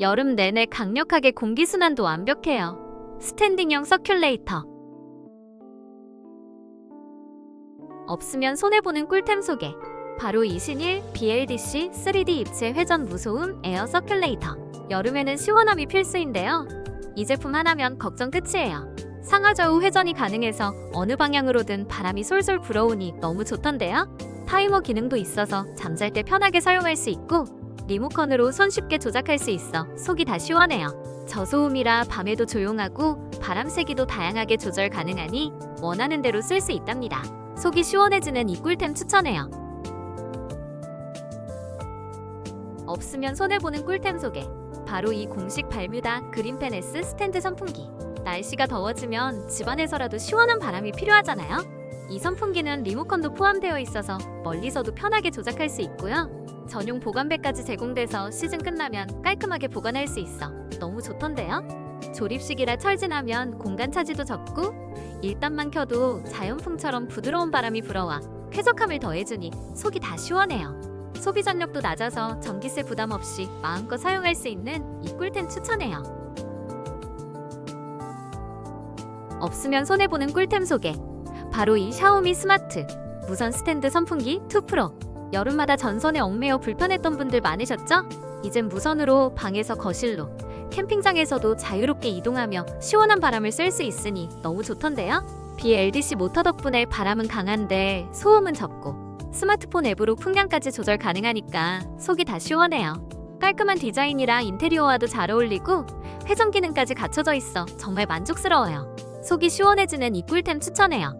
여름 내내 강력하게 공기순환도 완벽해요. 스탠딩형 서큘레이터. 없으면 손해보는 꿀템 소개. 바로 이신일 BLDC 3D 입체 회전 무소음 에어 서큘레이터. 여름에는 시원함이 필수인데요. 이 제품 하나면 걱정 끝이에요. 상하좌우 회전이 가능해서 어느 방향으로든 바람이 솔솔 불어오니 너무 좋던데요. 타이머 기능도 있어서 잠잘 때 편하게 사용할 수 있고 리모컨으로 손쉽게 조작할 수 있어 속이 다 시원해요. 저소음이라 밤에도 조용하고 바람 세기도 다양하게 조절 가능하니 원하는 대로 쓸 수 있답니다. 속이 시원해지는 이 꿀템 추천해요. 없으면 손해보는 꿀템 소개. 바로 이 공식 발뮤다 그린펜 S 스탠드 선풍기. 날씨가 더워지면 집안에서라도 시원한 바람이 필요하잖아요. 이 선풍기는 리모컨도 포함되어 있어서 멀리서도 편하게 조작할 수 있고요. 전용 보관배까지 제공돼서 시즌 끝나면 깔끔하게 보관할 수 있어 너무 좋던데요. 조립식이라 철진하면 공간 차지도 적고 일단만 켜도 자연풍처럼 부드러운 바람이 불어와 쾌적함을 더해주니 속이 다 시원해요. 소비 전력도 낮아서 전기세 부담 없이 마음껏 사용할 수 있는 이 꿀템 추천해요. 없으면 손해보는 꿀템 소개. 바로 이 샤오미 스마트 무선 스탠드 선풍기 2 프로. 여름마다 전선에 얽매여 불편했던 분들 많으셨죠? 이젠 무선으로 방에서 거실로, 캠핑장에서도 자유롭게 이동하며 시원한 바람을 쐴 수 있으니 너무 좋던데요? BLDC 모터 덕분에 바람은 강한데 소음은 적고 스마트폰 앱으로 풍량까지 조절 가능하니까 속이 다 시원해요. 깔끔한 디자인이라 인테리어와도 잘 어울리고 회전 기능까지 갖춰져 있어 정말 만족스러워요. 속이 시원해지는 이 꿀템 추천해요.